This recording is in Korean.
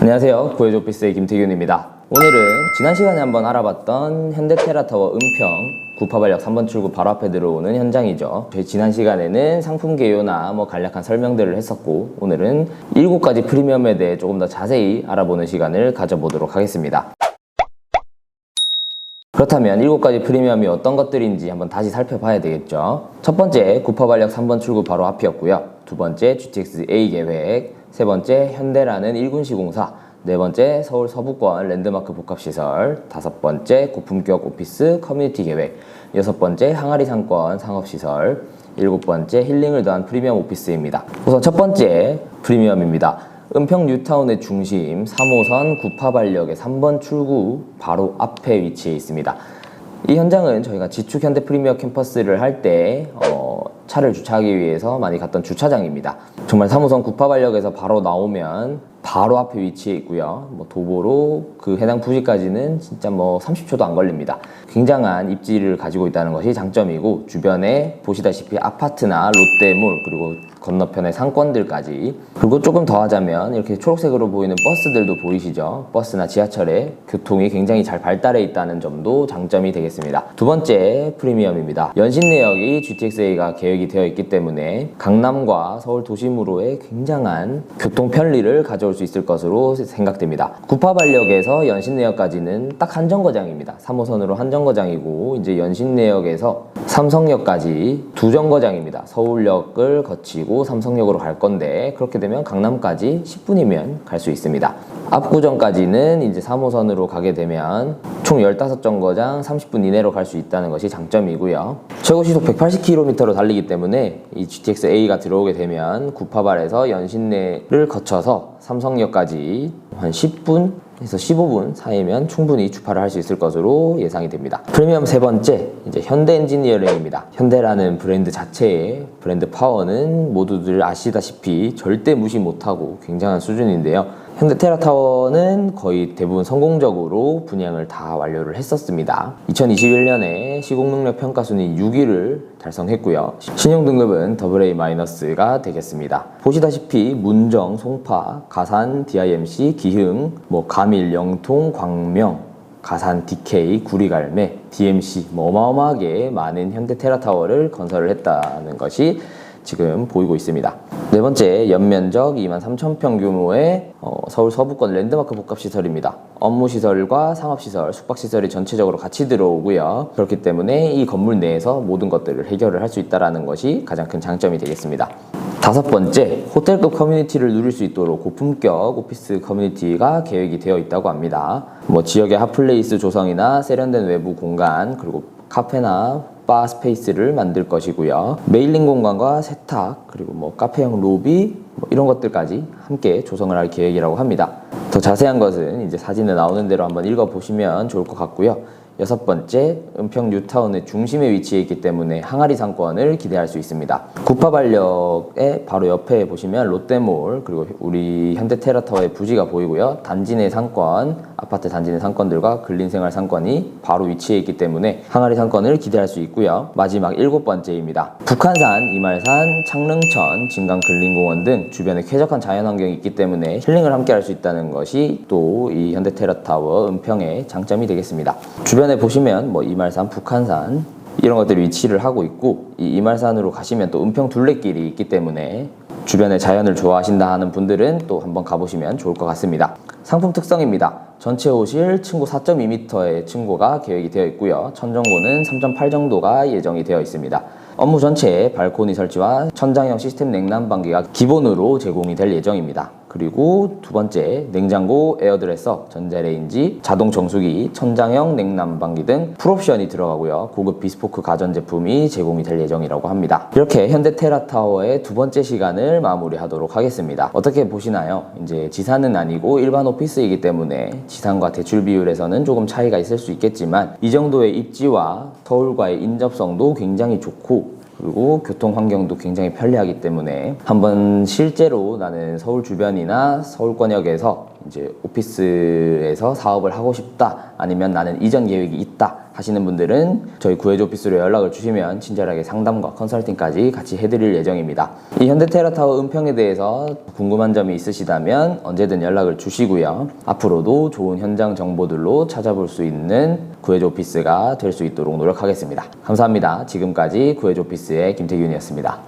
안녕하세요. 구해줘 오피스의 김태균입니다. 오늘은 지난 시간에 한번 알아봤던 현대테라타워 은평 구파발역 3번 출구 바로 앞에 들어오는 현장이죠. 저희 지난 시간에는 상품 개요나 뭐 간략한 설명들을 했었고 오늘은 7가지 프리미엄에 대해 조금 더 자세히 알아보는 시간을 가져보도록 하겠습니다. 그렇다면 7가지 프리미엄이 어떤 것들인지 한번 다시 살펴봐야 되겠죠. 첫 번째, 구파발역 3번 출구 바로 앞이었고요. 두 번째, GTX A 계획. 세 번째, 현대라는 1군 시공사. 네 번째, 서울 서부권 랜드마크 복합시설. 다섯 번째, 고품격 오피스 커뮤니티 계획. 여섯 번째, 항아리 상권 상업시설. 일곱 번째, 힐링을 더한 프리미엄 오피스입니다. 우선 첫 번째 프리미엄입니다. 은평 뉴타운의 중심 3호선 구파발역의 3번 출구 바로 앞에 위치해 있습니다. 이 현장은 저희가 지축 현대 프리미어 캠퍼스를 할때 어, 차를 주차하기 위해서 많이 갔던 주차장입니다. 정말 3호선 구파발역에서 바로 나오면 바로 앞에 위치해 있고요. 뭐 도보로 그 해당 부지까지는 진짜 뭐 30초도 안 걸립니다. 굉장한 입지를 가지고 있다는 것이 장점이고 주변에 보시다시피 아파트나 롯데몰 그리고 건너편의 상권들까지 그리고 조금 더 하자면 이렇게 초록색으로 보이는 버스들도 보이시죠? 버스나 지하철에 교통이 굉장히 잘 발달해 있다는 점도 장점이 되겠습니다. 두 번째 프리미엄입니다. 연신내역이 GTX-A가 계획이 되어 있기 때문에 강남과 서울 도심으로의 굉장한 교통 편리를 가져 올 수 있을 것으로 생각됩니다. 구파발역에서 연신내역까지는 딱 한 정거장입니다. 3호선으로 한 정거장이고 이제 연신내역에서 삼성역까지 두 정거장입니다. 서울역을 거치고 삼성역으로 갈 건데 그렇게 되면 강남까지 10분이면 갈 수 있습니다. 압구정까지는 이제 3호선으로 가게 되면 총 15정거장 30분 이내로 갈 수 있다는 것이 장점이고요. 최고 시속 180km로 달리기 때문에 이 GTX A가 들어오게 되면 구파발에서 연신내를 거쳐서 삼성역까지 한 10분 에서 15분 사이면 충분히 주파를 할 수 있을 것으로 예상이 됩니다. 프리미엄 세 번째, 이제 현대 엔지니어링입니다. 현대라는 브랜드 자체의 브랜드 파워는 모두들 아시다시피 절대 무시 못하고 굉장한 수준인데요. 현대 테라타워는 거의 대부분 성공적으로 분양을 다 완료를 했었습니다. 2021년에 시공능력 평가 순위 6위를 달성했고요. 신용 등급은 AA-가 되겠습니다. 보시다시피 문정, 송파, 가산, DIMC, 기흥, 뭐 가밀, 영통, 광명, 가산, DK, 구리갈매, DMC 뭐 어마어마하게 많은 현대 테라타워를 건설을 했다는 것이 지금 보이고 있습니다. 네 번째, 연면적 2만 3천 평 규모의 어, 서울 서부권 랜드마크 복합시설입니다. 업무시설과 상업시설, 숙박시설이 전체적으로 같이 들어오고요. 그렇기 때문에 이 건물 내에서 모든 것들을 해결을 할 수 있다는 것이 가장 큰 장점이 되겠습니다. 다섯 번째, 호텔급 커뮤니티를 누릴 수 있도록 고품격 오피스 커뮤니티가 계획이 되어 있다고 합니다. 뭐 지역의 핫플레이스 조성이나 세련된 외부 공간, 그리고 카페나 바 스페이스를 만들 것이고요. 메일링 공간과 세탁, 그리고 뭐 카페형 로비, 뭐 이런 것들까지 함께 조성을 할 계획이라고 합니다. 더 자세한 것은 이제 사진에 나오는 대로 한번 읽어 보시면 좋을 것 같고요. 여섯 번째, 은평 뉴타운의 중심에 위치해 있기 때문에 항아리 상권을 기대할 수 있습니다. 구파발역의 바로 옆에 보시면 롯데몰 그리고 우리 현대테라타워의 부지가 보이고요. 단지 내 상권, 아파트 단지 내 상권들과 근린생활 상권이 바로 위치해 있기 때문에 항아리 상권을 기대할 수 있고요. 마지막 일곱 번째입니다. 북한산, 이말산, 창릉천, 진강 근린공원 등 주변에 쾌적한 자연환경이 있기 때문에 힐링을 함께 할 수 있다는 것이 또 이 현대테라타워 은평의 장점이 되겠습니다. 주변 에 보시면 뭐 이말산, 북한산 이런 것들이 위치를 하고 있고 이 이말산으로 가시면 또 은평 둘레길이 있기 때문에 주변의 자연을 좋아하신다 하는 분들은 또 한번 가보시면 좋을 것 같습니다. 상품 특성입니다. 전체 호실 층고 4.2m의 층고가 계획이 되어 있고요. 천정고는 3.8 정도가 예정이 되어 있습니다. 업무 전체에 발코니 설치와 천장형 시스템 냉난방기가 기본으로 제공이 될 예정입니다. 그리고 두 번째 냉장고, 에어드레서, 전자레인지, 자동 정수기, 천장형 냉난방기 등 풀옵션이 들어가고요. 고급 비스포크 가전제품이 제공이 될 예정이라고 합니다. 이렇게 현대 테라타워의 두 번째 시간을 마무리하도록 하겠습니다. 어떻게 보시나요? 이제 지산은 아니고 일반 오피스이기 때문에 지산과 대출 비율에서는 조금 차이가 있을 수 있겠지만 이 정도의 입지와 서울과의 인접성도 굉장히 좋고 그리고 교통 환경도 굉장히 편리하기 때문에 한번 실제로 나는 서울 주변이나 서울 권역에서 이제 오피스에서 사업을 하고 싶다 아니면 나는 이전 계획이 있다 하시는 분들은 저희 구해줘 오피스로 연락을 주시면 친절하게 상담과 컨설팅까지 같이 해드릴 예정입니다. 이 현대테라타워 은평에 대해서 궁금한 점이 있으시다면 언제든 연락을 주시고요. 앞으로도 좋은 현장 정보들로 찾아볼 수 있는 구해줘 오피스가 될 수 있도록 노력하겠습니다. 감사합니다. 지금까지 구해줘 오피스의 김태균이었습니다.